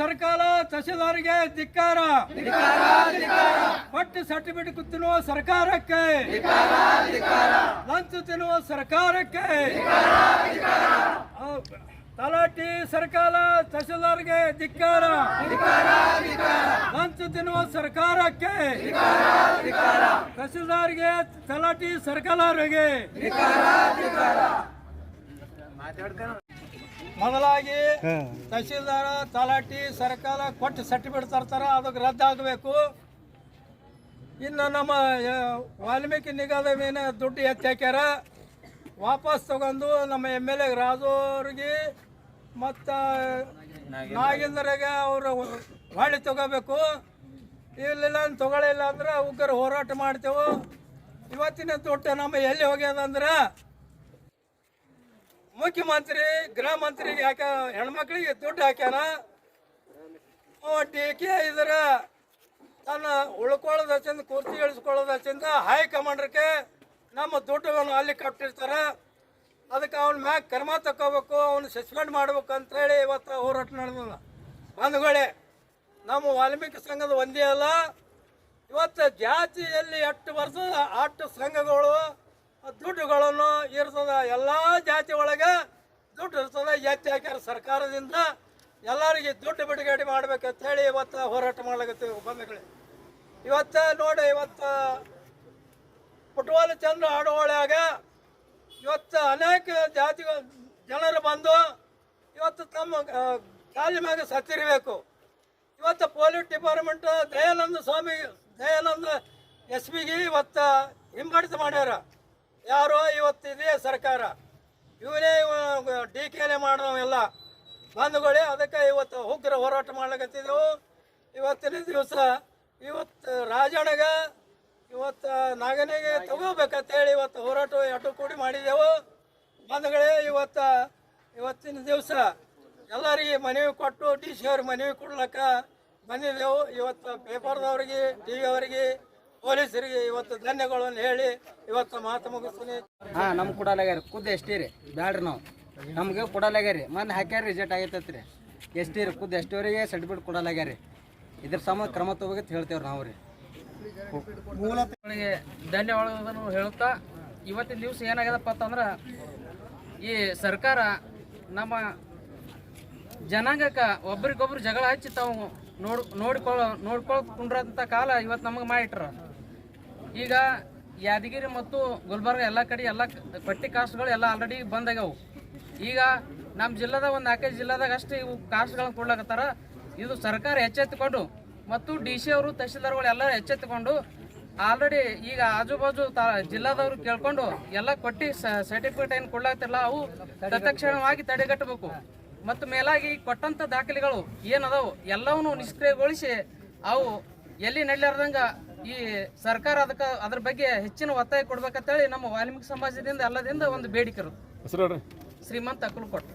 ಸರ್ಕಾರ ತಹಶೀಲ್ದಾರ್ಗೆ ಧಿಕ್ಕಾರ. ಪಟ್ಟು ಸರ್ಟಿಫಿಕೇಟ್ ತಿನ್ನುವ ಸರ್ಕಾರಕ್ಕೆ. ಲಂಚ ತಿನ್ನುವ ಸರ್ಕಾರಕ್ಕೆ. ತಲಾಟಿ ಸರ್ಕಾರ ತಹಶೀಲ್ದಾರ್ಗೆ ಧಿಕ್ಕಾರ. ಲಂಚ ತಿನ್ನುವ ಸರ್ಕಾರಕ್ಕೆ. ತಹಶೀಲ್ದಾರ್ಗೆ ತಲಾಟಿ ಸರ್ಕಾರರಿಗೆ. ಮೊದಲಾಗಿ ತಹಶೀಲ್ದಾರ ತಲಾಟಿ ಸರ್ಕಾರ ಕೊಟ್ಟು ಸರ್ಟಿಫಿಕೇಟ್ ತರ್ತಾರ ಅದಕ್ಕೆ ರದ್ದಾಗಬೇಕು ಇನ್ನು ನಮ್ಮ ವಾಲ್ಮೀಕಿ ನಿಗಮದ ಮೇಲೆ ದುಡ್ಡು ಎತ್ತಾಕ್ಯಾರ ವಾಪಸ್ ತಗೊಂಡು ನಮ್ಮ ಎಂ ಎಲ್ ಎ ರಾಜು ಅವ್ರಿಗೆ ಮತ್ತು ನಾಗೇಂದ್ರಗೆ ಅವರು ಹೊಳ್ಳಿ ತಗೋಬೇಕು. ಇಲ್ಲಿಲ್ಲ ತಗೊಳ್ಳಿಲ್ಲ ಅಂದ್ರೆ ಉಗ್ರ ಹೋರಾಟ ಮಾಡ್ತೇವೆ. ಇವತ್ತಿನ ದುಡ್ಡು ನಮ್ಮ ಎಲ್ಲಿ ಹೋಗ್ಯದಂದ್ರೆ ಮುಖ್ಯಮಂತ್ರಿ, ಗೃಹ ಮಂತ್ರಿಗೆ ಹಾಕ ಹೆಣ್ಮಕ್ಳಿಗೆ ದುಡ್ಡು ಹಾಕ್ಯಾನ? ಡಿ ಕೆ ಇದ್ರ ತನ್ನ ಉಳ್ಕೊಳ್ಳೋದು ಹಚ್ಚಿಂದ, ಕುರ್ಚಿ ಇಳಿಸ್ಕೊಳ್ಳೋದು ಹಚ್ಚಿಂದ ಹೈಕಮಾಂಡ್ರಿಗೆ ನಮ್ಮ ದುಡ್ಡುಗಳನ್ನು ಅಲ್ಲಿ ಕಟ್ಟಿರ್ತಾರೆ. ಅದಕ್ಕೆ ಅವ್ನ ಮ್ಯಾಗ ಕ್ರಮ ತಗೋಬೇಕು ಅವನು ಸಸ್ಪೆಂಡ್ ಮಾಡ್ಬೇಕು ಅಂತೇಳಿ ಇವತ್ತು ಹೋರಾಟ ನಡೆದ ಬಂಧುಗಳೇ, ನಮ್ಮ ವಾಲ್ಮೀಕಿ ಸಂಘದ ಒಂದೇ ಅಲ್ಲ, ಇವತ್ತು ಜಾತಿಯಲ್ಲಿ ಎಷ್ಟು ವರ್ಷ, ಅಷ್ಟು ಸಂಘಗಳು ದುಡ್ಡುಗಳನ್ನು ಇರ್ತದ ಎಲ್ಲ ಜಾತಿ ಒಳಗೆ ದುಡ್ಡು ಇರ್ತದೆ, ಎತ್ತಿ ಹಾಕ್ಯಾರ ಸರ್ಕಾರದಿಂದ. ಎಲ್ಲರಿಗೆ ದುಡ್ಡು ಬಿಡುಗಡೆ ಮಾಡ್ಬೇಕಂತ ಹೇಳಿ ಇವತ್ತು ಹೋರಾಟ ಮಾಡ್ಲಾಗತ್ತೀವಿ ಬಂಧುಗಳೇ ಇವತ್ತು ನೋಡಿ, ಇವತ್ತು ಫುಟ್ಬಾಲ್ ಚಂದ್ರ ಆಡುವಳ್ಯಾಗ ಇವತ್ತು ಅನೇಕ ಜಾತಿ ಜನರು ಬಂದು ಇವತ್ತು ತಮ್ಮ ಕಾಲಿ ಮ್ಯಾಗ ಸತ್ತಿರಬೇಕು. ಇವತ್ತು ಪೊಲೀಸ್ ಡಿಪಾರ್ಟ್ಮೆಂಟ್ ದಯಾನಂದ ಸ್ವಾಮಿ, ದಯಾನಂದ ಎಸ್ ಪಿಗೆ ಇವತ್ತು ಹಿಂಬಡಿತ ಮಾಡ್ಯಾರ. ಯಾರು ಇವತ್ತಿದೆಯೇ ಸರ್ಕಾರ. ಇವನೇ ಡಿ ಕೆನೆ ಮಾಡೋವೆಲ್ಲ ಬಂಧುಗಳೇ, ಅದಕ್ಕೆ ಇವತ್ತು ಉಗ್ರ ಹೋರಾಟ ಮಾಡ್ಲಿಕ್ಕತ್ತಿದ್ದೆವು ಇವತ್ತಿನ ದಿವಸ ಇವತ್ತು ರಾಜಣ್ಣಗ ಇವತ್ತು ನಾಗನಿಗೆ ತಗೋಬೇಕಂತೇಳಿ ಇವತ್ತು ಹೋರಾಟ ಎಟ್ಟು ಕೂಡಿ ಮಾಡಿದೆವು ಬಂಧುಗಳೇ, ಇವತ್ತು, ಇವತ್ತಿನ ದಿವಸ ಎಲ್ಲರಿಗೆ ಮನವಿ ಕೊಟ್ಟು, ಡಿ ಸಿ ಅವ್ರಿಗೆ ಮನವಿ ಕೊಡ್ಲಕ್ಕ ಬಂದಿದ್ದೆವು. ಇವತ್ತು ಪೇಪರ್ದವ್ರಿಗೆ ಟಿ ವಿ ಅವರಿಗೆ ಪೊಲೀಸರಿಗೆ ಇವತ್ತು ಧನ್ಯಗಳನ್ನು ಹೇಳಿ ಇವತ್ತು ಮಾತು ಮುಗಿಸ್ತೀನಿ. ಹಾ ನಮ್ಗೆ ಕೊಡಲಾಗ್ಯಾರ ಖುದ್ದು ಎಷ್ಟೇ ರೀ ಬ್ಯಾಡ್ರಿ ನಾವು. ನಮ್ಗೆ ಕೊಡಲಾಗ್ಯಾರಿ ಮೊನ್ನೆ ಹಾಕ್ಯಾರ ರಿಜೆಕ್ಟ್ ಆಗೈತೈತಿ ರೀ ಎಷ್ಟಿ ರೀ ಖುದ್ದು ಎಷ್ಟೋರಿಗೆ ಸರ್ಟಿಫಿಕೇಟ್ ಕೊಡಲಾಗ್ಯಾರಿ ಇದ್ರ ಸಮ ಕ್ರಮ ತಗೋಬೇಕಂತ ಹೇಳ್ತೇವ್ರಿ ನಾವು ರೀ. ಮೂಲಗಳಿಗೆ ಧನ್ಯವಾದಗಳನ್ನು ಹೇಳುತ್ತಾ ಇವತ್ತಿನ ದಿವಸ ಏನಾಗ್ಯದಪ್ಪ ಅಂತಂದ್ರೆ ಈ ಸರ್ಕಾರ ನಮ್ಮ ಜನಾಂಗಕ್ಕೆ ಒಬ್ರಿಗೊಬ್ರು ಜಗಳ ಹಚ್ಚಿ ತಾವು ನೋಡ್ ನೋಡ್ಕೊಳ್ಳೋ ಕುಂಡ್ರಂಥ ಕಾಲ ಇವತ್ತು ನಮಗೆ ಮಾಡಿಟ್ರ. ಈಗ ಯಾದಗಿರಿ ಮತ್ತು ಗುಲ್ಬರ್ಗ ಎಲ್ಲ ಕಡೆ ಎಲ್ಲ ಪಟ್ಟಿ ಕಾಸ್ಟ್ಗಳು ಎಲ್ಲ ಆಲ್ರೆಡಿ ಬಂದಾಗ್ಯಾವು. ಈಗ ನಮ್ಮ ಜಿಲ್ಲಾದ ಒಂದು ನಾಲ್ಕೈದು ಜಿಲ್ಲಾದಾಗ ಅಷ್ಟೇ ಇವು ಕಾಸ್ಟ್ಗಳನ್ನು ಕೊಡ್ಲಾಕತ್ತಾರ. ಇದು ಸರ್ಕಾರ ಎಚ್ಚೆತ್ತುಕೊಂಡು ಮತ್ತು ಡಿ ಸಿ ಅವರು, ತಹಶೀಲ್ದಾರ್ಗಳು ಎಲ್ಲ ಎಚ್ಚೆತ್ತುಕೊಂಡು ಆಲ್ರೆಡಿ ಈಗ ಆಜು ಬಾಜು ತಾ ಜಿಲ್ಲಾದವರು ಕೇಳ್ಕೊಂಡು ಎಲ್ಲ ಕೊಟ್ಟು ಸರ್ಟಿಫಿಕೇಟ್ ಏನು ಕೊಡ್ಲಾಗ್ತಿಲ್ಲ ಅವು ತತ್ಕ್ಷಣವಾಗಿ ತಡೆಗಟ್ಟಬೇಕು. ಮತ್ತು ಮೇಲಾಗಿ ಕೊಟ್ಟಂಥ ದಾಖಲೆಗಳು ಏನದಾವು ಎಲ್ಲವನ್ನು ನಿಷ್ಕ್ರಿಯಗೊಳಿಸಿ ಅವು ಎಲ್ಲಿ ನಡಲಾರ್ದಂಗ ಈ ಸರ್ಕಾರ ಅದಕ್ಕೆ ಅದ್ರ ಬಗ್ಗೆ ಹೆಚ್ಚಿನ ಒತ್ತಾಯ ಕೊಡ್ಬೇಕಂತೇಳಿ ನಮ್ಮ ವಾಲ್ಮೀಕಿ ಸಮಾಜದಿಂದ ಎಲ್ಲದಿಂದ ಒಂದು ಬೇಡಿಕೆ ಇರುತ್ತೆ ಶ್ರೀಮಂತ ಅಕ್ಕಲಕೋಟ್